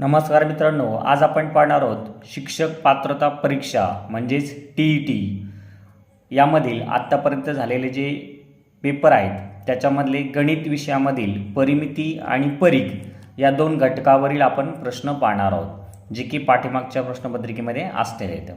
नमस्कार मित्रांनो आज आपण पाहणार आहोत शिक्षक पात्रता परीक्षा म्हणजेच टी ई टी. यामधील आत्तापर्यंत झालेले जे पेपर आहेत त्याच्यामधले गणित विषयामधील परिमिती आणि परीघ या दोन घटकावरील आपण प्रश्न पाहणार आहोत जे की पाठीमागच्या प्रश्नपत्रिकेमध्ये असलेले आहेत.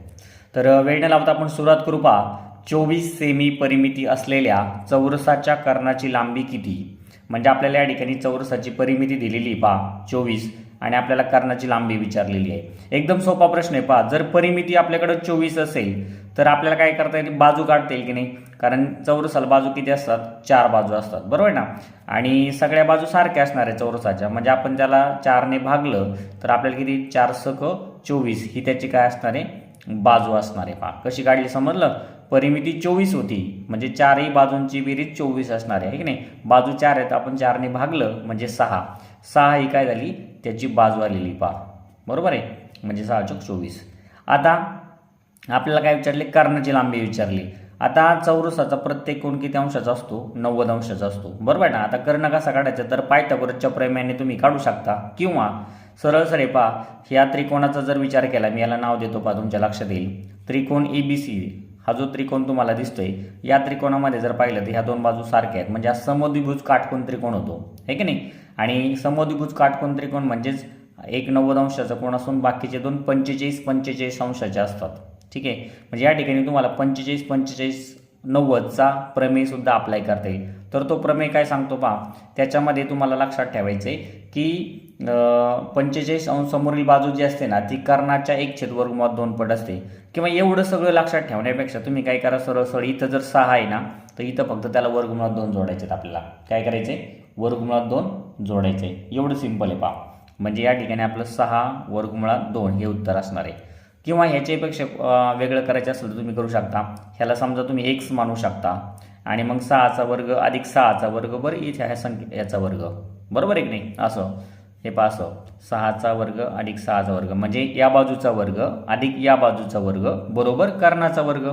तर वेळ न लावता आपण सुरुवात करू पहा. चोवीस सेमी परिमिती असलेल्या चौरसाच्या कर्णाची लांबी किती? म्हणजे आपल्याला या ठिकाणी चौरसाची परिमिती दिलेली पहा. चोवीस. आणि आपल्याला कर्णाची लांबी विचारलेली आहे. एकदम सोपा प्रश्न आहे. पहा जर परिमिती आपल्याकडं चोवीस असेल तर आपल्याला काय करता येईल? बाजू काढता येईल की नाही? कारण चौरसाला बाजू किती असतात? चार बाजू असतात. बरोबर आहे ना? आणि सगळ्या बाजू सारख्या असणार आहे चौरसाच्या. म्हणजे आपण त्याला चारने भागलं तर आपल्याला किती? चार सक चोवीस. ही त्याची काय असणार आहे? बाजू असणार आहे. पहा कशी काढली समजलं? परिमिती चोवीस होती. म्हणजे चारही बाजूंची बेरीज चोवीस असणार आहे. की नाही? बाजू चार आहेत आपण चारने भागलं म्हणजे सहा. सहा ही काय झाली? त्याची बाजू आलेली पहा. बरोबर आहे? म्हणजे सहा चौक चोवीस. आता आपल्याला काय विचारले? कर्णाची लांबी विचारली. आता चौरसाचा प्रत्येक कोण किती अंशाचा असतो? नव्वद अंशाचा असतो. बरोबर आहे ना? आता कर्ण कसा काढायचा? तर पायथागोरसच्या प्रमेयाने तुम्ही काढू शकता. किंवा सरळ सरे पहा. या त्रिकोणाचा जर विचार केला मी याला नाव देतो पहा तुमच्या लक्षात येईल. त्रिकोण ए बी सी हा जो त्रिकोण तुम्हाला दिसतोय या त्रिकोणामध्ये जर पाहिलं तर ह्या दोन बाजू सारख्या आहेत. म्हणजे हा समद्विभुज काटकोन त्रिकोण होतो. आहे की नाही? आणि समद्विभुज काटकोन त्रिकोण म्हणजेच एक नव्वद अंशाचा कोण असून बाकीचे दोन पंचेचाळीस पंचेचाळीस अंशाचे असतात. ठीक आहे? म्हणजे या ठिकाणी तुम्हाला पंचेचाळीस पंचेचाळीस नव्वदचा प्रमेयसुद्धा अप्लाय करता येईल. तर तो प्रमेय काय सांगतो पहा? त्याच्यामध्ये तुम्हाला लक्षात ठेवायचं आहे की पंचेचाळीस अंश समोरील बाजू जी असते ना ती कर्णाच्या एक छेद दोन पट असते. किंवा एवढं सगळं लक्षात ठेवण्यापेक्षा तुम्ही काय करा सरळ सरळ इथं जर सहा आहे ना तर इथं फक्त त्याला वर्गमुळात दोन जोडायचे आहेत आपल्याला. काय करायचे वर्गमुळात दोन जोडायचे. एवढं सिंपल आहे पहा. म्हणजे या ठिकाणी आपलं सहा वर्गमुळात दोन हे उत्तर असणार आहे. किंवा ह्याच्यापेक्षा वेगळं करायचं असेल तर तुम्ही करू शकता. ह्याला समजा तुम्ही एक्स मानू शकता. आणि मग सहाचा वर्ग अधिक सहाचा वर्ग बरं इथे ह्या संख्या याचा वर्ग. बरोबर आहे की नाही? असं. हे पहा असं. सहाचा वर्ग अधिक सहाचा वर्ग. म्हणजे या बाजूचा वर्ग अधिक या बाजूचा वर्ग. बरोबर? कर्णाचा वर्ग.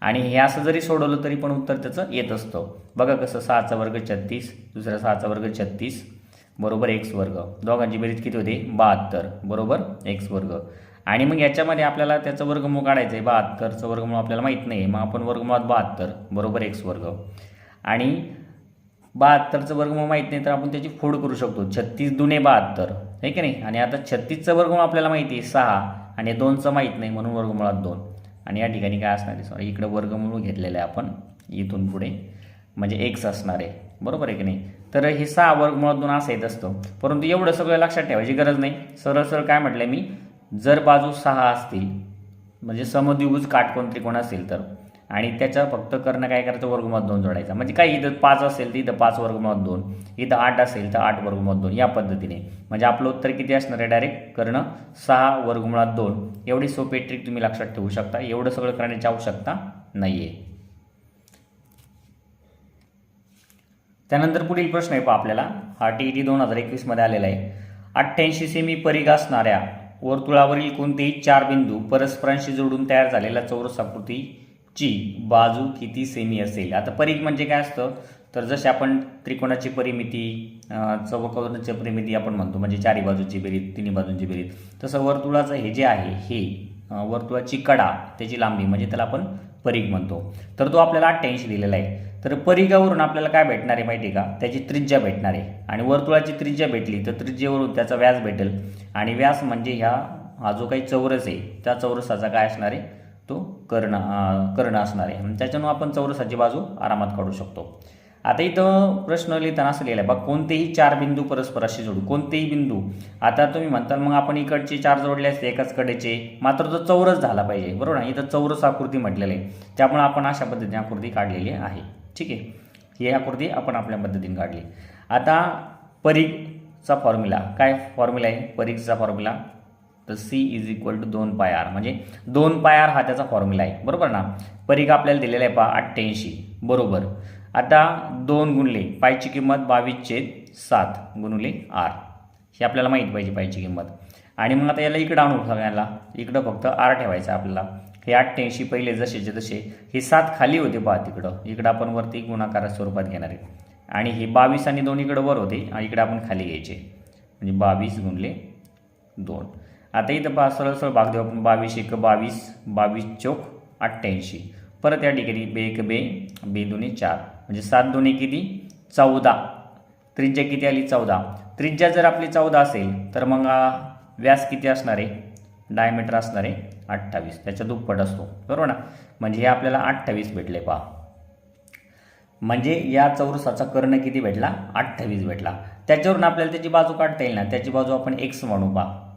आणि हे असं जरी सोडवलं तरी पण उत्तर त्याचं येत असतं. बघा कसं सहाचा वर्ग छत्तीस दुसरा सहाचा वर्ग छत्तीस बरोबर एक्स वर्ग. दोघांची बेरीज किती होते? बहात्तर. बरोबर? एक्स वर्ग. आणि मग याच्यामध्ये आपल्याला त्याचं वर्गमूळ काढायचं आहे. बहात्तरचं वर्गमूळ आपल्याला माहीत नाही मग आपण वर्गमुळात बहात्तर. बरोबर एक्स वर्ग. आणि बहात्तरचं वर्गमूळ माहीत नाही तर आपण त्याची फोड करू शकतो. छत्तीस दुने बहात्तर. आहे की नाही? आणि आता छत्तीसचं वर्गमूळ आपल्याला माहिती आहे सहा. आणि दोनचं माहीत नाही म्हणून वर्गमुळात दोन. आणि या ठिकाणी काय असणार आहे? सॉरी इकडं वर्गमूळ घेतलेलं आहे आपण इथून पुढे. म्हणजे एक्स असणार आहे. बरोबर आहे की नाही? तर हे सहा वर्गमुळात दोन असं येत असतं. परंतु एवढं सगळं लक्षात ठेवायची गरज नाही. सरळ सरळ काय म्हटलं मी? जर बाजू सहा असतील म्हणजे समद्विभुज काटकोण त्रिकोण असेल तर. आणि त्याच्या फक्त करणं काय करायचं? वर्गमत दोन जोडायचा. म्हणजे काय? इथं पाच असेल तर इथं पाच वर्गमत दोन. इथं आठ असेल तर आठ वर्गमत दोन. या पद्धतीने. म्हणजे आपलं उत्तर किती असणार आहे? डायरेक्ट कर्ण सहा वर्गमुळात दोन. एवढी सोपी ट्रिक तुम्ही लक्षात ठेवू शकता. एवढं सगळं करण्याची आवश्यकता नाही आहे त्यानंतर पुढील प्रश्न आहे पहा आपल्याला. हा टी ई टी दोन हजार एकवीसमध्ये आलेला आहे. अठ्ठ्याऐंशी सेमी परिघ असणाऱ्या वर्तुळावरील कोणतेही चार बिंदू परस्परांशी जोडून तयार झालेला चौरस आकृती ची बाजू किती सेमी असेल? आता परीघ म्हणजे काय असतं? तर जसे आपण त्रिकोणाची परिमिती चौकोनाची परिमिती आपण म्हणतो म्हणजे चारी बाजूची बेरीत तिन्ही बाजूंची बेरीत तसं वर्तुळाचं हे जे आहे हे वर्तुळाची कडा त्याची लांबी म्हणजे त्याला आपण परीघ म्हणतो. तर तो आपल्याला अठ्ठ्याऐंशी दिलेला आहे. तर परिघावरून आपल्याला काय भेटणार आहे माहिती आहे का? त्याची त्रिज्या भेटणार आहे. आणि वर्तुळाची त्रिज्या भेटली तर त्रिज्येवरून त्याचा व्यास भेटेल. आणि व्यास म्हणजे ह्या हा जो काही चौरस आहे त्या चौरसाचा काय असणार आहे? तो कर्ण कर्ण असणार आहे. त्याच्यानं आपण चौरसाची बाजू आरामात काढू शकतो. आता इथं प्रश्न लिहिताना असं लिहिलं आहे बघ कोणतेही चार बिंदू परस्पराशी जोडू कोणतेही बिंदू. आता तुम्ही म्हणताल मग आपण इकडचे चार जोडले असते एकाच कडेचे. मात्र तो चौरस झाला पाहिजे बरोबर ना इथं चौरस आकृती म्हटलेलं आहे. त्यामुळे आपण अशा पद्धतीने आकृती काढलेली आहे. ठीक आहे? ही आकृती आपण आपल्या पद्धतीने काढली. आता परीघचा फॉर्म्युला काय फॉर्म्युला आहे? परीघचा फॉर्म्युला तर सी इज इक्वल टू दोन पाय आर म्हणजे दोन पाय आर हा त्याचा फॉर्म्युला आहे. बरोबर ना? परीघ आपल्याला दिलेला आहे पहा अठ्ठ्याऐंशी. बरोबर. आता दोन गुणले पायची किंमत बावीस छेद सात गुणुले आर हे आपल्याला माहीत पाहिजे पायची किंमत. आणि मग आता याला इकडं आणू सगळ्याला इकडं फक्त आर ठेवायचं आपल्याला. हे अठ्ठ्याऐंशी पहिले जसेचे तसे. हे सात खाली होते पहा तिकडं. इकडं आपण वरती गुणाकार स्वरूपात घेणार आहे. आणि हे बावीस आणि दोन इकडं वर होते आणि इकडं आपण खाली घ्यायचे. म्हणजे बावीस गुणले दोन. आता इथं पहा सरळ सरळ भाग देऊ आपण. बावीस एक बावीस बावीस चौक अठ्ठ्याऐंशी. परत या ठिकाणी बे एक बे बे दोन्ही चार. म्हणजे सात दोन्ही किती? चौदा. त्रिज्या किती आली? चौदा. त्रिज्या जर आपली चौदा असेल तर मग व्यास किती असणार आहे? डायमीटर असणार आहे अठ्ठावीस. त्याच्या दुप्पट असतो. बरोबर ना? म्हणजे हे आपल्याला अठ्ठावीस भेटले पहा. म्हणजे या चौरसाचा कर्ण किती भेटला? अठ्ठावीस भेटला. त्याच्यावरून आपल्याला त्याची बाजू काढता येईल ना? त्याची बाजू आपण एक्स म्हणू पहा.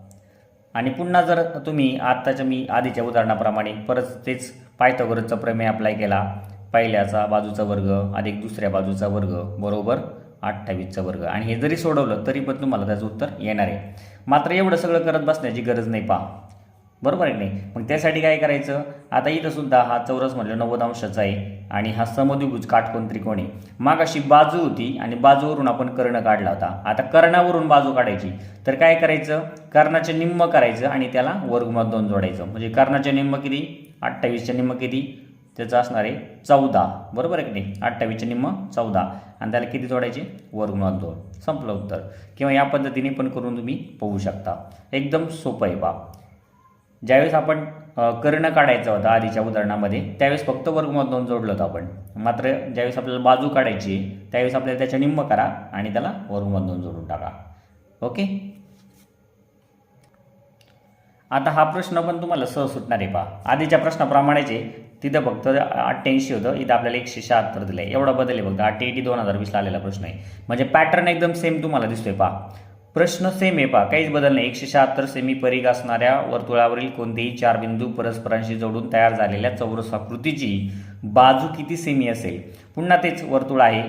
आणि पुन्हा जर तुम्ही आत्ताच्या मी आधीच्या उदाहरणाप्रमाणे परत तेच पायथागोरसचा प्रमेय अप्लाय केला पहिल्याचा बाजूचा वर्ग अधिक दुसऱ्या बाजूचा वर्ग बरोबर अठ्ठावीसचा वर्ग. आणि हे जरी सोडवलं तरी पण तुम्हाला त्याचं उत्तर येणार आहे. मात्र एवढं सगळं करत बसण्याची गरज नाही पहा. बरोबर आहे नाही? मग त्यासाठी काय करायचं? आता इथं सुद्धा हा चौरस म्हटलं नव्वद अंशाचा आहे आणि हा समद्विभुज काटकोन त्रिकोण आहे. मग अशी बाजू होती आणि बाजूवरून आपण कर्ण काढला होता. आता कर्णावरून बाजू काढायची. तर काय करायचं? कर्णाचे निम्म करायचं आणि त्याला वर्गमत दोन जोडायचं. म्हणजे कर्णाचे निम्म किती? अठ्ठावीसचे निम्म किती? त्याचं असणार आहे चौदा. बरोबर आहे की नाही? अठ्ठावीसचे निम्म चौदा. आणि त्याला किती जोडायचे? वर्गमुळात दोन. संपलं उत्तर. किंवा या पद्धतीने पण करून तुम्ही पाहू शकता. एकदम सोपं आहे बाब. ज्यावेळेस आपण कर्ण काढायचा होता आधीच्या उदाहरणामध्ये त्यावेळेस फक्त वर्गमुळात दोन जोडलं होतं आपण. मात्र ज्यावेळेस आपल्याला बाजू काढायची आहे, त्यावेळेस आपल्याला त्याच्या निम्म करा आणि त्याला वर्गमुळात दोन जोडून टाका. ओके? आता हा प्रश्न पण तुम्हाला सहज सुटणार आहे पहा. आधीच्या प्रश्नाप्रमाणेच आहे. तिथं फक्त अठ्ठ्याऐंशी होतं इथं आपल्याला एकशे शहात्तर दिलं आहे एवढा बदल आहे फक्त. आठ एटी दोन हजार वीसला आलेला प्रश्न आहे. म्हणजे पॅटर्न एकदम सेम तुम्हाला दिसतोय पहा. प्रश्न सेम आहे पहा काहीच बदल नाही. एकशे शहात्तर सेमी परीघ असणाऱ्या वर्तुळावरील कोणतेही चार बिंदू परस्परांशी जोडून तयार झालेल्या चौरसाकृतीची बाजू किती सेमी असेल? पुन्हा तेच वर्तुळ आहे.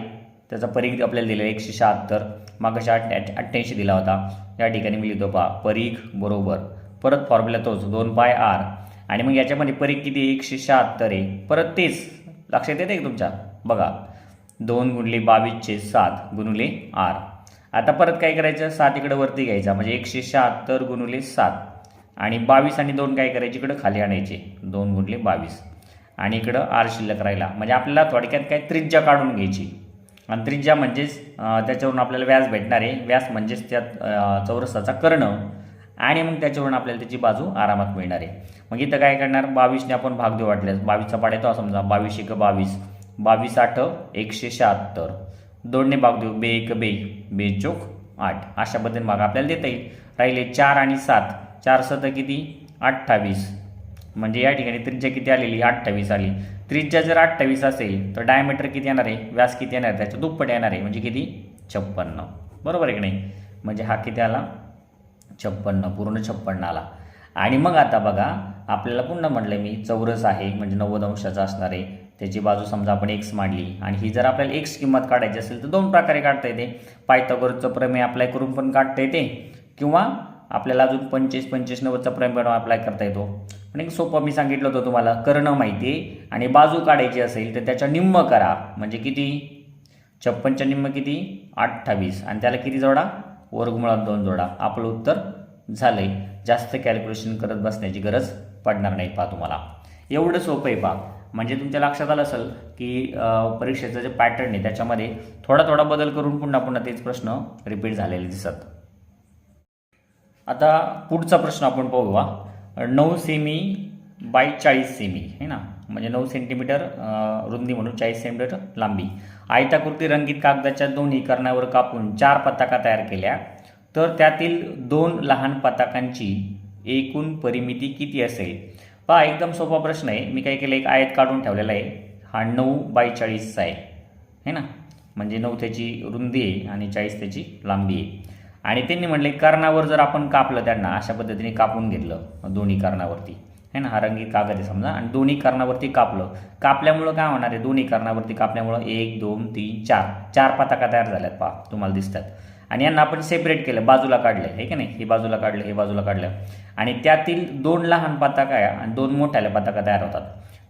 त्याचा परीघ आपल्याला दिलेला एकशे शहात्तर. मागाशी अठ्ठ्या अठ्ठ्याऐंशी दिला होता. या ठिकाणी मी लिहितो पा परीघ बरोबर. परत फॉर्म्युला तोच. दोन पाय आर आणि मग याच्यामध्ये परीघ किती एकशे शहात्तर आहे. परत तेच. लक्षात येते तुमच्या? बघा. दोन गुणले बावीसचे सात गुणुले आर आता परत काय करायचं? सात इकडं वरती घ्यायचा. म्हणजे एकशे शहात्तर गुणुले सात. आणि बावीस आणि दोन काय करायचे? इकडं खाली आणायचे. दोन गुणले बावीस. आणि इकडं आर शिल्लक राहिला. म्हणजे आपल्याला थोडक्यात काय? त्रिज्या काढून घ्यायची. आणि त्रिज्या म्हणजेच त्याच्यावरून आपल्याला व्याज भेटणार आहे. व्यास म्हणजेच त्यात चौरसाचा कर्ण. आणि मग त्याच्यावरून आपल्याला त्याची बाजू आरामात मिळणार आहे. मग इथं काय करणार? बावीसने आपण भाग देऊ वाटल्यास. बावीसचा पाड येतो समजा. बावीस एक बावीस. बावीस आठ एकशे शहात्तर. दोनने भाग देऊ बे एक बे बे चोक आठ. अशा पद्धतीने भाग आपल्याला देता येईल. राहिले चार आणि सात. चार सत किती? अठ्ठावीस. म्हणजे या ठिकाणी त्रिज्या किती आलेली? अठ्ठावीस आली. त्रिज्या जर अठ्ठावीस असेल तर डायमीटर किती येणार आहे? व्यास किती येणार आहे? त्याच्या दुप्पट येणार आहे. म्हणजे किती? छप्पन्न. बरोबर आहे की नाही? म्हणजे हा किती आला? छप्पन्न. पूर्ण छप्पन्न आला. आणि मग आता बघा आपल्याला पुन्हा म्हटलं मी चौरस आहे म्हणजे नव्वद अंशाचा असणार आहे. त्याची बाजू समजा आपण एक्स मांडली आणि ही जर आपल्याला एक्स किंमत काढायची असेल तर दोन प्रकारे काढता येते. पायथागोरसचं प्रमेय अप्लाय करून पण काढता येते किंवा आपल्याला अजून पंचवीस पंचवीस नव्वदचा प्रमेय अप्लाय करता येतो. पण एक सोपं मी सांगितलं होतं तुम्हाला कर्ण माहिती आहे आणि बाजू काढायची असेल तर त्याच्या निम्म करा. म्हणजे किती? छप्पनच्या निम्म किती? अठ्ठावीस. आणि त्याला किती जोडा? वर्गमुळात दोन जोडा. आपलं उत्तर झालंय. जास्त कॅल्क्युलेशन करत बसण्याची गरज पडणार नाही पहा तुम्हाला. एवढं सोपं आहे पहा. म्हणजे तुमच्या लक्षात आलं असेल की परीक्षेचं जे पॅटर्न आहे त्याच्यामध्ये थोडा थोडा बदल करून पुन्हा पुन्हा तेच प्रश्न रिपीट झालेले दिसत आता पुढचा प्रश्न आपण पाहूया. नऊ सेमी बाय चाळीस सेमी है ना? म्हणजे नऊ सेंटीमीटर रुंदी म्हणून चाळीस सेंटीमीटर लांबी. आयताकृती रंगीत कागदाच्या दोन्ही कर्णावर कापून चार पताका तयार केल्या तर त्यातील दोन लहान पताकांची एकूण परिमिती किती असेल? पहा एकदम सोपा प्रश्न आहे. मी काय केलं एक आयत काढून ठेवलेला आहे. हा नऊ बाय चाळीसचा आहे. है ना? म्हणजे नऊ त्याची रुंदी आहे आणि चाळीस त्याची लांबी आहे. आणि त्यांनी म्हटले कर्णावर जर आपण कापलं त्यांना अशा पद्धतीने कापून घेतलं दोन्ही कर्णावरती. आहे ना हा रंगीत कागद आहे समजा. आणि दोन्ही कर्णावरती कापलं. कापल्यामुळं काय होणार आहे? दोन्ही कर्णावरती कापल्यामुळं एक दोन तीन चार. चार पताका तयार झाल्यात पहा तुम्हाला दिसतात. आणि यांना आपण सेपरेट केलं बाजूला काढलं हे की नाही? हे बाजूला काढलं हे बाजूला काढलं. आणि त्यातील दोन लहान पताका आहे आणि दोन मोठ्याल्या पताका तयार होतात.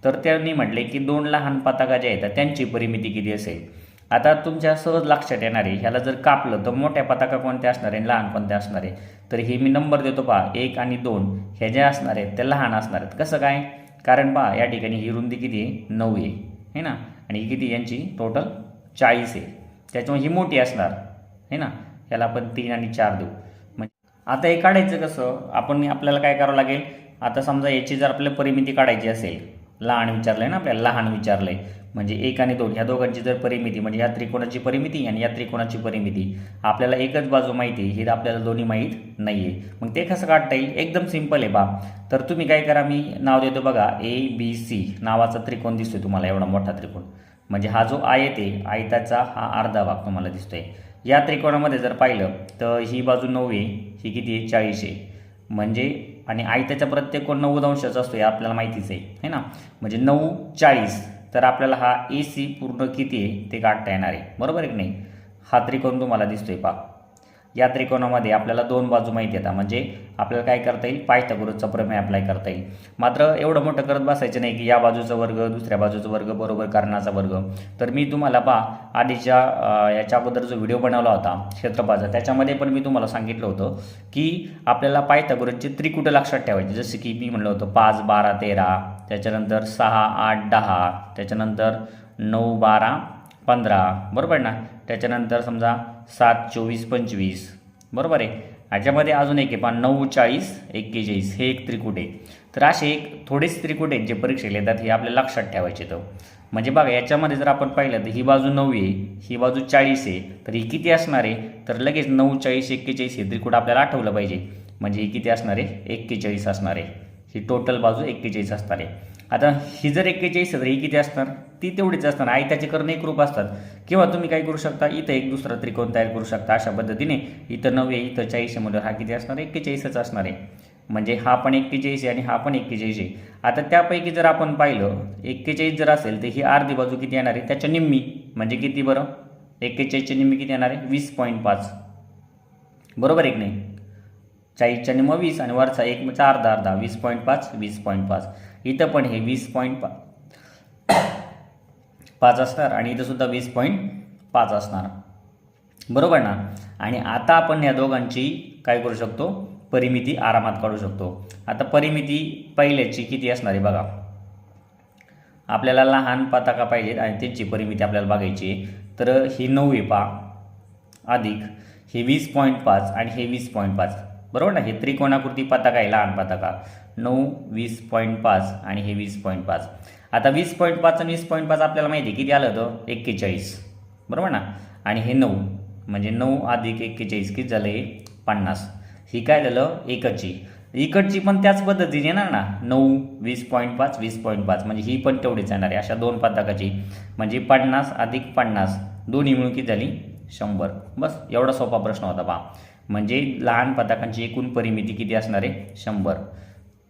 तर त्यांनी म्हटले की दोन लहान पताका जे आहेत त्यांची परिमिती किती असेल? आता तुमच्या सहज लक्षात येणार आहे ह्याला जर कापलं तर मोठ्या पताका कोणत्या असणार आहे लहान कोणत्या असणार आहे? तर हे मी नंबर देतो पहा एक आणि दोन. हे ज्या असणार आहेत त्या लहान असणार आहेत. कसं काय? कारण पहा या ठिकाणी ही रुंदी किती आहे? नऊ आहे. है ना? आणि ही किती यांची टोटल चाळीस आहे. त्याच्यामुळे ही मोठी असणार. है ना? ह्याला आपण तीन आणि चार देऊ. म्हणजे आता हे काढायचं कसं? आपण आपल्याला काय करावं लागेल? आता समजा याची जर आपल्याला परिमिती काढायची असेल लहान विचारलं आहे ना आपल्याला लहान विचारलं आहे म्हणजे एक आणि दोन ह्या दोघांची जर परिमिती म्हणजे या त्रिकोणाची परिमिती आणि या त्रिकोणाची परिमिती आपल्याला एकच बाजू माहिती आहे हे आपल्याला दोन्ही माहीत नाही आहे मग ते कसं काढता येईल? एकदम सिंपल आहे बा. तर तुम्ही काय करा मी नाव देतो बघा ए बी सी नावाचा त्रिकोण दिसतोय तुम्हाला एवढा मोठा त्रिकोण. म्हणजे हा जो आयत आहे आयताचा हा अर्धा भाग तुम्हाला दिसतोय. या त्रिकोणामध्ये जर पाहिलं तर ही बाजू नऊ आहे ही किती आहे? चाळीस आहे. म्हणजे आणि आयत्याचा प्रत्येक कोण नव्वद अंशाचा असतो हे आपल्याला माहितीच आहे है ना? म्हणजे नऊ चाळीस. तर आपल्याला हा ए सी पूर्ण किती आहे ते काढता येणार आहे. बरोबर आहे की नाही? हा त्रिकोण तुम्हाला दिसतोय पा या त्रिकोणामध्ये आपल्याला दोन बाजू माहिती येतात म्हणजे आपल्याला काय करता येईल? पायथागोरसचा प्रमेय अप्लाय करता येईल. मात्र एवढं मोठं करत बसायचं नाही की या बाजूचा वर्ग दुसऱ्या बाजूचा वर्ग बरोबर करण्याचा वर्ग. तर मी तुम्हाला पा आधीच्या याच्या अगोदर जो व्हिडिओ बनवला होता क्षेत्रपाचा त्याच्यामध्ये पण मी तुम्हाला सांगितलं होतं की आपल्याला पायथागोरसचे त्रिकुट लक्षात ठेवायचे. जसं की मी म्हणलं होतं पाच बारा तेरा त्याच्यानंतर सहा आठ दहा त्याच्यानंतर नऊ बारा पंधरा बरोबर ना? त्याच्यानंतर समजा सात चोवीस पंचवीस बरोबर आहे? ह्याच्यामध्ये अजून एक आहे पहा नऊ चाळीस एक्केचाळीस हे एक त्रिकूट आहे. तर असे एक थोडेच त्रिकूट आहेत जे परीक्षेला येतात हे आपल्याला लक्षात ठेवायचे तर म्हणजे बघा याच्यामध्ये जर आपण पाहिलं तर ही बाजू नऊ आहे ही बाजू चाळीस आहे तर ही किती असणार आहे? तर लगेच नऊ चाळीस एक्केचाळीस हे त्रिकूट आपल्याला आठवलं पाहिजे. म्हणजे ही किती असणार आहे? एक्केचाळीस असणार आहे. ही टोटल बाजू एक्केचाळीस असणार आहे. आता ही जर एक्केचाळीस तर ही किती असणार? ती तेवढीच असणार. आई त्याचे कर्ण एक रूप असतात. किंवा तुम्ही काय करू शकता? इथं एक दुसरा त्रिकोण तयार करू शकता. अशा पद्धतीने इथं नव्हे इथं चाळीसशे मुलं हा किती असणार? एक्केचाळीसच असणार आहे. म्हणजे हा पण एक्केचाळीस आहे आणि हा पण एक्केचाळीस आहे. आता त्यापैकी जर आपण पाहिलं एक्केचाळीस जर असेल तर ही अर्धी बाजू किती येणार आहे? त्याच्या निम्मी. म्हणजे किती बरं? एक्केचाळीसच्या निम्मी किती येणार आहे? वीस पॉईंट पाच. बरोबर एक नाही? चाळीसच्या निम्म वीस आणि वरचा एक म्हणजे अर्धा अर्धा वीस पॉईंट पाच वीस पॉईंट पाच. इथं पण हे वीस पॉईंट पा पाच असणार आणि इथंसुद्धा वीस पॉईंट पाच असणार. बरोबर ना? आणि आता आपण या दोघांची काय करू शकतो? परिमिती आरामात काढू शकतो. आता परिमिती पहिल्याची किती असणार आहे बघा? आपल्याला लहान पताका पाहिजेत आणि त्यांची परिमिती आपल्याला बघायची आहे. तर ही नऊ आहे पा अधिक. हे वीस पॉईंट पाच आणि हे वीस पॉईंट पाच. बरोबर ना? हे त्रिकोणाकृती पताका आहे लहान पताका नऊ वीस पॉईंट पाच आणि हे वीस पॉईंट पाच. आता वीस पॉईंट पाच आणि वीस पॉईंट पाच आपल्याला माहिती आहे किती आलं होतं? एक्केचाळीस. बरोबर ना? आणि हे नऊ म्हणजे नऊ अधिक एक्केचाळीस किती झालं? हे पन्नास. ही काय झालं? एकची. इकडची पण त्याच पद्धतीने येणार ना? नऊ वीस पॉईंट पाच वीस पॉईंट पाच. म्हणजे ही पण तेवढीच येणार आहे. अशा दोन पताकाची म्हणजे पन्नास अधिक पन्नास. दोन्ही मिळून किती झाली? शंभर. बस एवढा सोपा प्रश्न होता बा म्हणजे लहान पताकांची एकूण परिमिती किती असणार आहे? शंभर.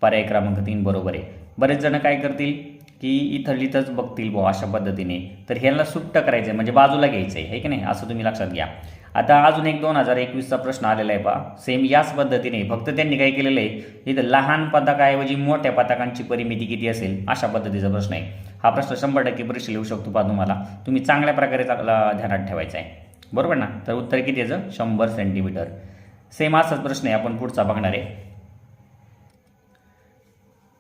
पर्याय क्रमांक तीन बरोबर आहे. बरेच जण काय करतील की इथं इथंच बघतील बुवा अशा पद्धतीने. तर ह्याला सुट्ट करायचं आहे म्हणजे बाजूला घ्यायचं आहे हे की नाही? असं तुम्ही लक्षात घ्या. आता अजून एक दोन हजार एकवीसचा प्रश्न आलेला आहे पहा. सेम याच पद्धतीने फक्त त्यांनी काय केलेलं आहे इथं लहान पताकाऐवजी मोठ्या पताकांची परिमिती किती असेल? अशा पद्धतीचा प्रश्न आहे. हा प्रश्न शंभर टक्के परीक्षा येऊ शकतो पहा तुम्हाला. तुम्ही चांगल्या प्रकारे चांगला ध्यानात ठेवायचा आहे. बरोबर ना? तर उत्तर किती याचं? शंभर सेंटीमीटर सेम असाच प्रश्न आहे आपण पुढचा बघणार आहे.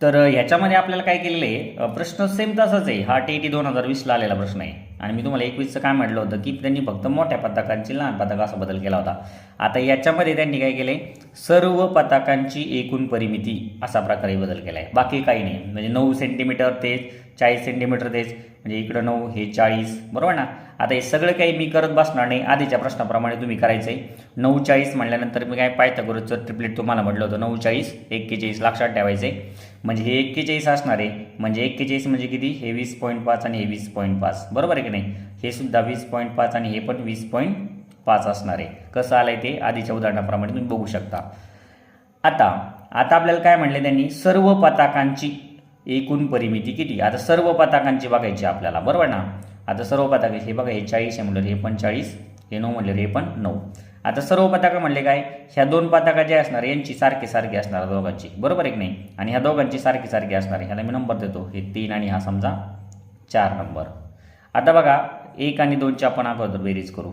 तर ह्याच्यामध्ये आपल्याला काय केलेलं आहे? प्रश्न सेम तसाच आहे. हा टी टी दोन हजार वीसला आलेला प्रश्न आहे. आणि मी तुम्हाला एकवीसचं काय म्हटलं होतं की त्यांनी फक्त मोठ्या पताकांची लहान पताका असा बदल केला होता. आता याच्यामध्ये त्यांनी काय केले सर्व पताकांची एकूण परिमिती असा प्रकारे बदल केला आहे बाकी काही नाही. म्हणजे नऊ सेंटीमीटर तेच चाळीस सेंटीमीटर तेच म्हणजे इकडं नऊ हे चाळीस बरोबर ना? आता हे सगळं काही मी करत बसणार नाही. आधीच्या प्रश्नाप्रमाणे तुम्ही करायचं आहे नऊ चाळीस म्हटल्यानंतर मी काय पायथागोरसचं ट्रिपलेट तुम्हाला म्हटलं होतं नऊ चाळीस एक्केचाळीस लक्षात ठेवायचं आहे म्हणजे हे एक्केचाळीस असणार आहे. म्हणजे एक्केचाळीस म्हणजे किती? हे वीस पॉईंट पाच आणि हे वीस पॉईंट पाच. बरोबर आहे की नाही? हे सुद्धा वीस पॉईंट पाच आणि हे पण वीस पॉईंट पाच असणार आहे. कसं आलं आहे ते? आधीच्या उदाहरणाप्रमाणे तुम्ही बघू शकता. आता आता आपल्याला काय म्हणले त्यांनी? सर्व पताकांची एकूण परिमिती किती? आता सर्व पताकांची बघायची आपल्याला. बरोबर ना? आता सर्व पताक हे बघा हे चाळीस आहे म्हटलं हे पण चाळीस हे नऊ म्हणलं हे पण नऊ. आता सर्व पताका म्हणले काय ह्या दोन पताका जे असणार यांची सारखी सारखी असणार दोघांची. बरोबर एक नाही? आणि ह्या दोघांची सारखी सारखी असणार आहे. ह्याला मी नंबर देतो. हे तीन आणि हा समजा चार नंबर. आता बघा एक आणि दोनची आपण अगोदर बेरीज करू.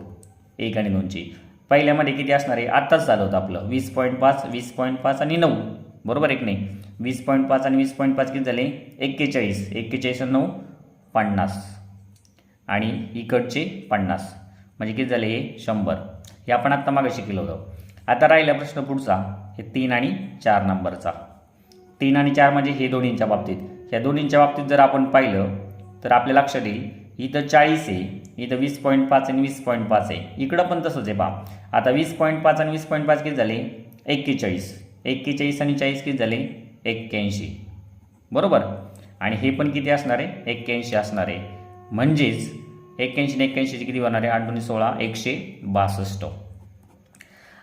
एक आणि दोनची. पहिल्यामध्ये किती असणार आहे? आत्ताच झालं होतं आपलं. वीस पॉईंट पाच वीस पॉईंट पाच आणि नऊ. बरोबर एक नाही? वीस पॉईंट पाच आणि वीस पॉईंट पाच किती झाले? एक्केचाळीस. एक्केचाळीस आणि नऊ पन्नास. आणि इकडचे पन्नास. म्हणजे किती झाले हे? शंभर. हे आपण आत्ता मागे शिकलो होतं. आता राहिला प्रश्न पुढचा. हे तीन आणि चार नंबरचा. तीन आणि चार म्हणजे हे दोन्हींच्या बाबतीत. ह्या दोन्हींच्या बाबतीत जर आपण पाहिलं तर आपल्या लक्षात येईल इथं चाळीस आहे इथं वीस पॉईंट पाच आणि वीस पॉईंट पाच आहे. इकडं पण तसंच आहे बा आता वीस पॉईंट पाच आणि वीस पॉईंट पाच किती झाले? एक्केचाळीस. एक्केचाळीस आणि चाळीस किती झाले? एक्क्याऐंशी. बरोबर? आणि हे पण किती असणार आहे? एक्क्याऐंशी असणार आहे. म्हणजेच एक्क्याऐंशी आणि एक्क्याऐंशीचे किती होणार आहे? आठ दोन्ही सोळा एकशे बासष्ट.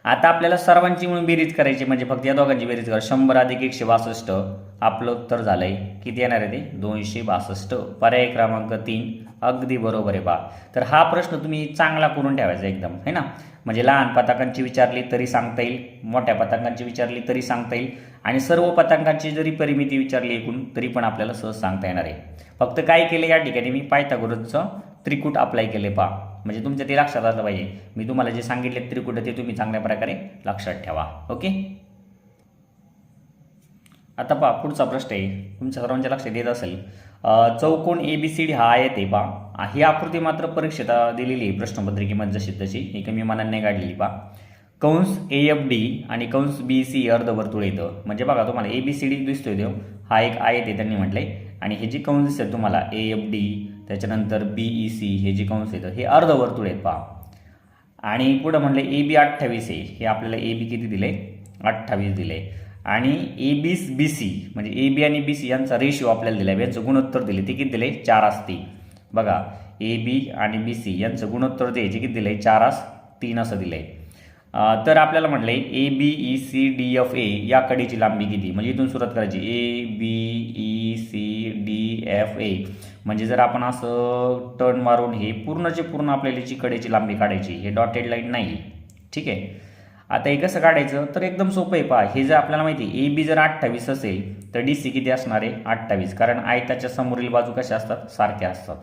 आता आपल्याला सर्वांची म्हणून बेरीज करायची म्हणजे फक्त या दोघांची बेरीज करा. शंभर अधिक एकशे बासष्ट आपलं उत्तर झालं आहे किती येणार आहे ते? दोनशे बासष्ट. पर्याय क्रमांक तीन अगदी बरोबर आहे बा. तर हा प्रश्न तुम्ही चांगला करून ठेवायचा एकदम है ना? म्हणजे लहान पताकांची विचारली तरी सांगता येईल मोठ्या पताकांची विचारली तरी सांगता येईल आणि सर्व पताकांची जरी परिमिती विचारली एकूण तरी पण आपल्याला सहज सांगता येणार आहे. फक्त काय केलं या ठिकाणी मी? पायथागोरसचं त्रिकूट अप्लाय केले पहा. म्हणजे तुमच्या ते लक्षात आलं पाहिजे. मी तुम्हाला जे सांगितले त्रिकूट ते तुम्ही चांगल्या प्रकारे लक्षात ठेवा. ओके आता पहा पुढचा प्रश्न आहे. तुमच्या सर्वांच्या लक्षात येत असेल. चौकोन ए बी सी डी हा आयत आहे पहा. ही आकृती मात्र परीक्षेत दिलेली आहे प्रश्नपत्रिकेमध्ये जशी तशी. ही कमी मनाने काढलेली पहा. कंस ए एफ डी आणि कंस बी सी अर्धवर्तुळ येतं. म्हणजे बघा तुम्हाला ए बी सी डी दिसतोय देव. हा एक आयत आहे त्यांनी म्हटलंय. आणि हे जे कंस दिसतात तुम्हाला ए एफ डी त्याच्यानंतर बी ई सी हे जे कंस येतं हे अर्धवर्तुळ आहेत पहा. आणि पुढं म्हणलं ए बी अठ्ठावीस आहे हे आपल्याला ए बी किती दिले अठ्ठावीस दिले आणि ए बी बी सी म्हणजे ए बी आणि बी सी यांचा रेशिओ आपल्याला दिला आहे यांचं गुणोत्तर दिले ते किती दिले चार असते. बघा ए बी आणि बी सी यांचं गुणोत्तर ते जे किती दिले चार आस तीन असं दिलं आहे तर आपल्याला म्हटलं आहे A B E C D F A या कडीची लांबी किती? म्हणजे इथून सुरुवात करायची. A B E C D F A म्हणजे जर आपण असं टर्न मारून हे पूर्णचे पूर्ण आपल्याला जी कडेची लांबी काढायची हे डॉटेड लाईन नाही. ठीक आहे? आता हे कसं काढायचं? तर एकदम सोपं आहे पहा. हे जर आपल्याला माहिती आहे ए बी जर अठ्ठावीस असेल तर डी सी किती असणार आहे? अठ्ठावीस. कारण आयताच्या समोरील बाजू कशा असतात? सारख्या असतात.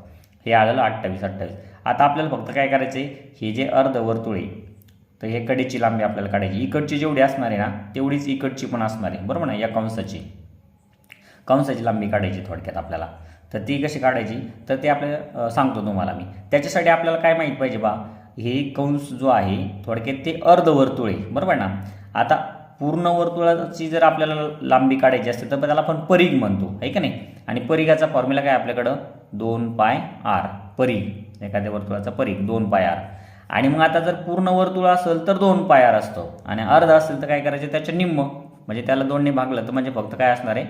हे आलेलं अठ्ठावीस अठ्ठावीस. आता आपल्याला फक्त काय करायचं आहे हे जे अर्धवर्तुळ आहे तर हे कडेची लांबी आपल्याला काढायची. इकडची जेवढी असणार आहे ना तेवढीच इकडची पण असणार आहे. बरोबर ना? या कंसाची. कंसाची लांबी काढायची थोडक्यात आपल्याला. तर ती कशी काढायची? तर ते आपल्याला सांगतो तुम्हाला मी. त्याच्यासाठी आपल्याला काय माहीत पाहिजे बा? हे कंस जो आहे थोडक्यात ते अर्धवर्तुळ आहे. बरोबर ना? आता पूर्ण वर्तुळाची जर आपल्याला लांबी काढायची असते तर त्याला आपण परीघ म्हणतो. आहे का नाही? आणि परीघाचा फॉर्म्युला काय आपल्याकडं? दोन पाय आर. परीघ. एखाद्या वर्तुळाचा परीघ. दोन पाय आर. आणि मग आता जर पूर्ण वर्तुळ असेल तर दोन पाय आर असतो. आणि अर्ध असेल तर काय करायचं? त्याच्या निम्म. म्हणजे त्याला दोनने भागलं तर म्हणजे फक्त काय असणार आहे?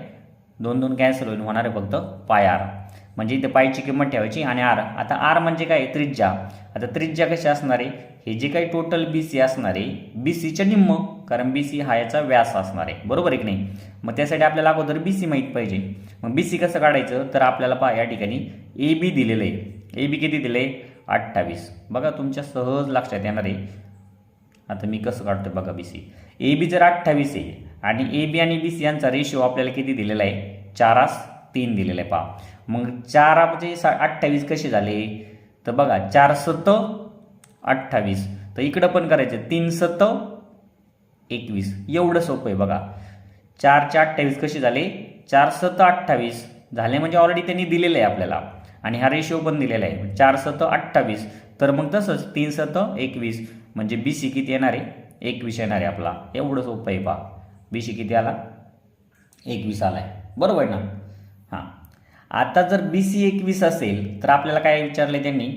दोन दोन कॅन्सल होईल होणार आहे फक्त पाय आर. म्हणजे इथे पायची किंमत ठेवायची आणि आर. आता आर म्हणजे काय? त्रिज्या. आता त्रिज्या कशी असणार आहे? हे जे काही टोटल बी सी असणार आहे बी सीच्या निम्म कारण बी सी हा याचा व्यास असणार आहे. बरोबर आहे की नाही? मग त्यासाठी आपल्याला अगोदर बी सी माहीत पाहिजे. मग बी सी कसं काढायचं? तर आपल्याला पहा या ठिकाणी ए बी दिलेलं आहे. ए बी किती दिलं आहे अठ्ठावीस. बघा तुमच्या सहज लक्षात येणार आहे. आता मी कसं काढतो बघा बी सी ए बी जर अठ्ठावीस आहे आणि ए बी आणि बी सी यांचा रेशिओ आपल्याला किती दिलेला आहे? चारास तीन दिलेला आहे पहा. मग चार म्हणजे सा अठ्ठावीस कसे झाले? तर बघा चार सत अठ्ठावीस. तर इकडं पण करायचं तीन सत एकवीस. एवढं सोपं आहे बघा. चारचे अठ्ठावीस कसे झाले? चार सत्त अठ्ठावीस. झाले म्हणजे ऑलरेडी त्यांनी दिलेलं आहे आपल्याला. आणि हा रेशिओ पण दिलेला आहे. चार सत अठ्ठावीस. तर मग तसंच तीन सत एकवीस. म्हणजे बी सी किती येणार आहे? एकवीस येणार आहे आपला. एवढं सोपं आहे पहा. बी सी किती आला? एकवीस आला आहे बरोबर ना? हां. आता जर बी सी एकवीस असेल तर आपल्याला काय विचारले त्यांनी?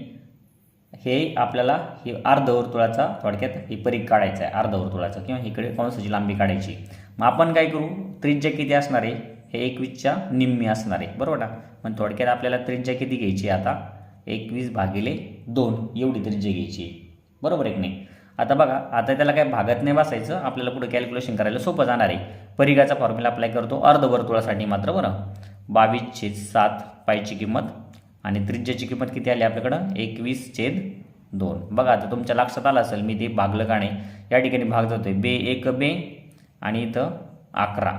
हे आपल्याला हे अर्धवर्तुळाचा थोडक्यात हे परीघ काढायचं आहे अर्धवर्तुळाचा किंवा इकडे कंसाची लांबी काढायची. मग आपण काय करू? त्रिज्या किती असणार आहे? हे एकवीसच्या निम्मी असणार आहे. बरोबर ना? मग थोडक्यात आपल्याला त्रिज्या किती घ्यायची आहे आता? एकवीस भागिले दोन. एवढी त्रिज्या घ्यायची आहे. बरोबर एक नाही? आता बघा आता त्याला काय भागत नाही बसायचं आपल्याला पुढे कॅल्क्युलेशन करायला सोपं जाणार आहे. परिघाचा फॉर्म्युला अप्लाय करतो अर्धवर्तुळासाठी मात्र बरं. बावीस छेद सात पायची किंमत आणि त्रिज्याची किंमत किती आली आपल्याकडं? एकवीस छेद दोन. बघा आता तुमच्या लक्षात आलं असेल मी ते भागलं का नाही? या ठिकाणी भाग जातोय. बे एक बे आणि इथं अकरा.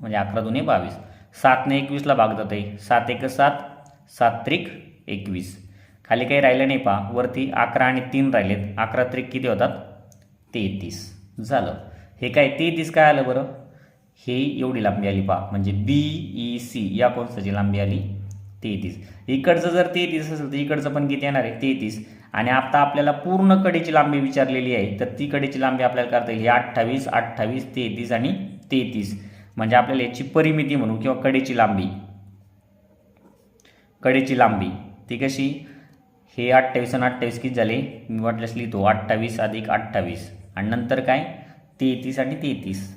म्हणजे अकरा दोन्ही बावीस. सातने एकवीसला भाग जातोय. सात एक सात सात त्रिक एकवीस. खाली काही राहिलं नाही पहा. वरती अकरा आणि तीन राहिलेत. अकरा त्रिक किती होतात? तेहतीस. झालं. हे काय तेहतीस काय आलं बरं? हे एवढी लांबी आली पहा. म्हणजे बी ई सी या कोणसाची लांबी आली? तेहतीस. इकडचं जर तेहतीस असेल तर इकडचं पण किती येणार आहे? तेहतीस. आणि आता आपल्याला पूर्ण कडेची लांबी विचारलेली आहे तर ती कडेची लांबी आपल्याला करता येईल. ही अठ्ठावीस अठ्ठावीस तेहतीस आणि तेहतीस. म्हणजे आपल्याला याची परिमिती म्हणू किंवा कडेची लांबी. कडेची लांबी. ती कशी? हे अठ्ठावीस आणि अठ्ठावीस किती झाले? मी वाटल्यास लिहितो अठ्ठावीस अधिक अठ्ठावीस. आणि नंतर काय? तेहतीस आणि तेहतीस.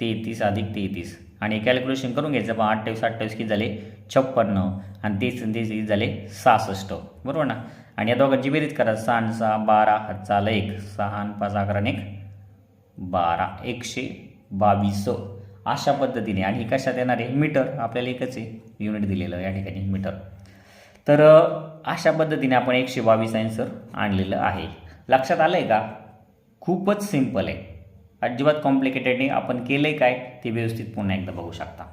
तेहतीस अधिक तेहतीस. आणि कॅल्क्युलेशन करून घ्यायचं बा अठ्ठावीस अठ्ठावीस किती झाले? छप्पन्न. आणि तेच आणि किती झाले? सहासष्ट. बरोबर ना? आणि या दोघांची बेरीज करा. सहा आणि सहा बारा. हजार एक. सहा आणि पाच अकरा एक बारा. एकशे बावीस. अशा पद्धतीने. आणि कशात येणार आहे? मीटर. आपल्याला एकच आहे. युनिट दिलेलं या ठिकाणी मीटर. तर अशा पद्धतीने आपण एकशे बावीस आन्सर आणलेलं आहे. लक्षात आलं आहे का? खूपच सिंपल आहे. अजिबात कॉम्प्लिकेटेडने आपण केलं आहे काय? ते व्यवस्थित पुन्हा एकदा बघू शकता.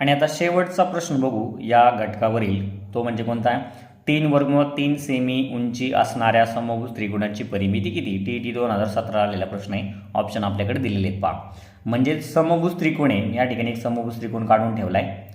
आणि आता शेवटचा प्रश्न बघू या घटकावरील. तो म्हणजे कोणता? आहे तीन वर्ग तीन सेमी उंची असणाऱ्या समभुज त्रिकोणाची परिमिती किती? टी टी दोन हजार सतरा आलेला प्रश्न आहे. ऑप्शन आपल्याकडे दिलेले आहेत पहा. म्हणजे समभुज त्रिकोण आहे. या ठिकाणी एक समभुज त्रिकोण काढून ठेवला आहे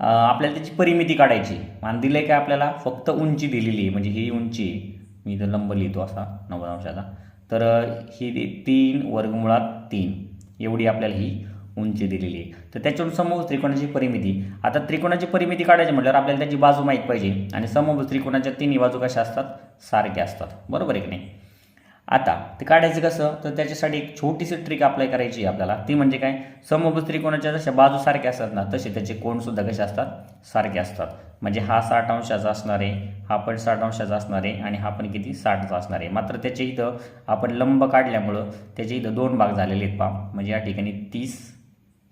आपल्याला त्याची परिमिती काढायची. आणि दिलं आहे काय आपल्याला? फक्त उंची दिलेली आहे. म्हणजे ही उंची आहे. मी इथं लंब लिहितो असा नव्वद अंशाचा. तर ही तीन वर्गमुळात तीन. एवढी आपल्याला ही उंची दिलेली आहे. तर त्याच्यावर समभुज त्रिकोणाची परिमिती. आता त्रिकोणाची परिमिती काढायची म्हटल्यावर आपल्याला त्याची बाजू माहीत पाहिजे. आणि समभुज त्रिकोणाच्या तिन्ही बाजू कशा असतात? सारख्या असतात. बरोबर आहे की नाही? आता ते काढायचं कसं? तर त्याच्यासाठी एक छोटीशी ट्रिक अप्लाय करायची आहे आपल्याला. ती म्हणजे काय? समभुज त्रिकोणाच्या जशा बाजू सारख्या असतात ना तसे त्याचे कोणसुद्धा कसे असतात? सारखे असतात. म्हणजे हा साठ अंशाचा असणार आहे हा पण साठ अंशाचा असणार आहे आणि हा पण किती? साठचा असणार आहे. मात्र त्याच्या इथं आपण लंब काढल्यामुळं त्याच्या इथं दोन भाग झालेले आहेत पा म्हणजे या ठिकाणी तीस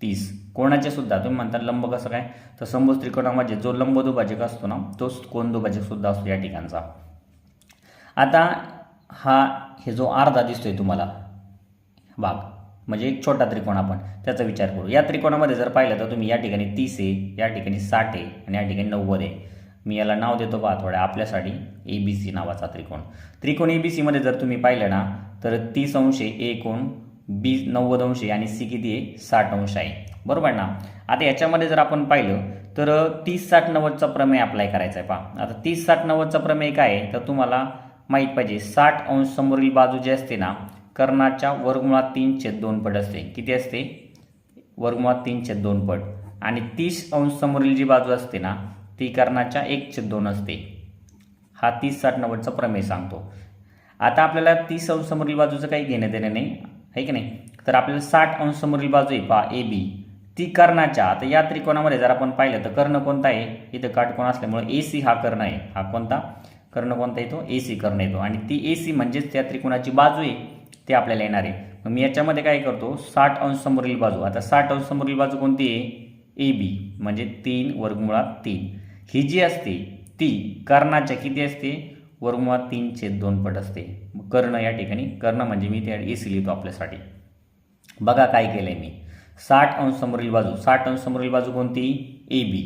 तीस. कोणाचे सुद्धा? तुम्ही म्हणता लंब कसं काय? तर समभुज त्रिकोणामध्ये जो लंब दुभाजक असतो ना तोच कोण दुभाजक सुद्धा असतो या ठिकाणचा. आता हा हे जो अर्धा दिसतोय तुम्हाला भाग म्हणजे एक छोटा त्रिकोण आपण त्याचा विचार करू. या त्रिकोणामध्ये जर पाहिलं तर तुम्ही या ठिकाणी तीस आहे या ठिकाणी साठ आहे आणि या ठिकाणी नव्वद आहे. मी याला नाव देतो बा थोड्या आपल्यासाठी ए बी सी नावाचा त्रिकोण. त्रिकोण ए बी सीमध्ये जर तुम्ही पाहिलं ना तर तीस अंश आहे एकोण बी नव्वद अंश आहे आणि सी किती आहे साठ अंश आहे. बरोबर ना? आता याच्यामध्ये जर आपण पाहिलं तर तीस साठ नव्वदचा प्रमेय अप्लाय करायचा आहे पहा. आता तीस साठ नव्वदचा प्रमेय काय आहे? तर तुम्हाला माहीत पाहिजे. साठ अंश समोरील बाजू जी असते ना कर्णाच्या वर्गमुळात तीन छेद दोन पट असते. किती असते? वर्गमुळात तीन छेद दोन पट. आणि तीस अंश समोरील जी बाजू असते ना ती कर्णाच्या एक छेद दोन असते. हा तीस साठ नव्वदचा प्रमेय सांगतो. आता आपल्याला तीस अंश समोरील बाजूचं काही घेणं देणं नाही. आहे की नाही? तर आपल्याला साठ अंश समोरील बाजू आहे पहा ए बी. ती कर्णाच्या आता या त्रिकोणामध्ये जर आपण पाहिलं तर कर्ण कोणता आहे? इथं काटकोण असल्यामुळे ए सी हा कर्ण आहे. हा कोणता? कर्ण कोणता येतो? ए सी कर्ण येतो. आणि ती ए सी म्हणजेच त्या त्रिकोणाची बाजू आहे ते आपल्याला येणार आहे. मग मी याच्यामध्ये काय करतो? साठ अंश समोरील बाजू. आता साठ अंश समोरील बाजू कोणती आहे? ए बी म्हणजे तीन वर्गमुळात तीन. ही जी असते ती कर्णाच्या किती असते? वर्गमुळात तीन छेद दोन पट असते. कर्ण या ठिकाणी कर्ण म्हणजे मी त्या ए सी लिहितो आपल्यासाठी. बघा काय केलं आहे मी. साठ अंश समोरील बाजू. साठ अंश समोरील बाजू कोणती? ए बी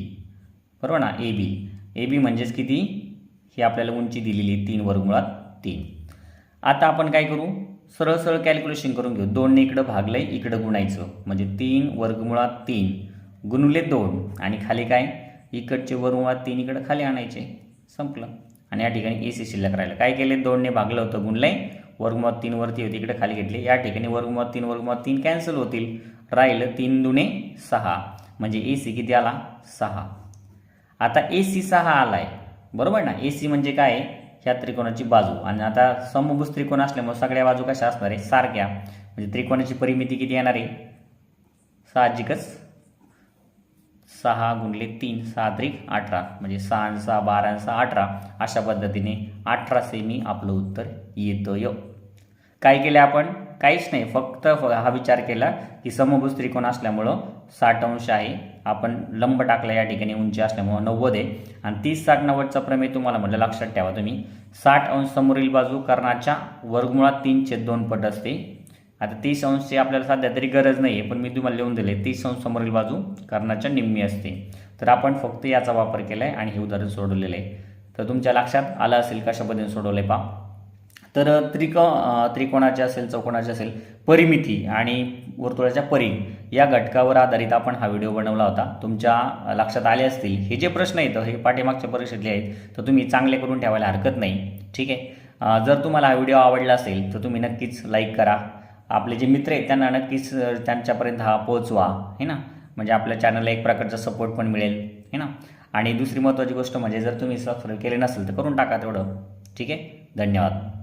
बरोबर ना? ए बी ए बी म्हणजेच किती? ही आपल्याला उंची दिलेली तीन वर्गमुळात तीन. आता आपण काय करू? सरळ सरळ कॅल्क्युलेशन करून घेऊ. दोनने इकडं भागलं आहे इकडं गुणायचं. म्हणजे तीन वर्गमुळात तीन गुणले दोन. आणि खाली काय? इकडचे वर्गमुळात तीन इकडं खाली आणायचे. संपलं. आणि या ठिकाणी ए सी शिल्लक राहिलं काय केले? दोनने भागलं होतं गुणलंय. वर्गमुळात तीन वरती होती इकडे खाली घेतले. या ठिकाणी वर्गमुळात तीन वर्गमुळात तीन कॅन्सल होतील. राहिलं तीन दुणे सहा. म्हणजे ए सी किती आला? सहा. आता ए सी सहा आलाय. बरोबर ना? ए सी म्हणजे काय? ह्या त्रिकोणाची बाजू. आणि आता समभुज त्रिकोण असल्यामुळे सगळ्या बाजू कशा असणार आहे? सारख्या. म्हणजे त्रिकोणाची परिमिती किती येणार आहे? साहजिकच सहा गुणले तीन सहा त्रिक अठरा. म्हणजे सहा सहा बारा सहा अठरा. अशा पद्धतीने अठरा सेमी आपलं उत्तर येतं यो काय केलं आपण? काहीच नाही. फक्त फ- हा विचार केला की समभुज त्रिकोण असल्यामुळं साठ अंश आहे. आपण लंब टाकला या ठिकाणी उंची असल्यामुळं नव्वद आहे. आणि तीस साठ नव्वदचा प्रमेय तुम्हाला म्हटलं लक्षात ठेवा तुम्ही. साठ अंश समोरील बाजू कर्णाच्या वर्गमुळात तीन छेद दोन पट असते. आता तीस अंशची आपल्याला सध्या तरी गरज नाही आहे पण मी तुम्हाला लिहून दिले तीस अंश समोरील बाजू कर्णाच्या निम्मी असते. तर आपण फक्त याचा वापर केला आहे आणि हे उदाहरण सोडवलेलं आहे. तर तुमच्या लक्षात आलं असेल कशा पद्धतीने सोडवलं आहे पा तर त्रिको त्रिकोणाचे असेल चौकोणाचे असेल परिमिती आणि वर्तुळाच्या परी या घटकावर आधारित आपण हा व्हिडिओ बनवला होता. तुमच्या लक्षात आले असतील हे जे प्रश्न येतं हे पाठीमागच्या परीक्षेतले आहेत तर तुम्ही चांगले करून ठेवायला हरकत नाही. ठीक आहे? जर तुम्हाला हा व्हिडिओ आवडला असेल तर तुम्ही नक्कीच लाईक करा. आपले जे मित्र आहेत त्यांना नक्कीच त्यांच्यापर्यंत हा पोहोचवा. है ना? म्हणजे आपल्या चॅनलला एक प्रकारचा सपोर्ट पण मिळेल. है ना? आणि दुसरी महत्त्वाची गोष्ट म्हणजे जर तुम्ही सबस्क्राईब केले नसेल तर करून टाका तेवढं. ठीक आहे? धन्यवाद.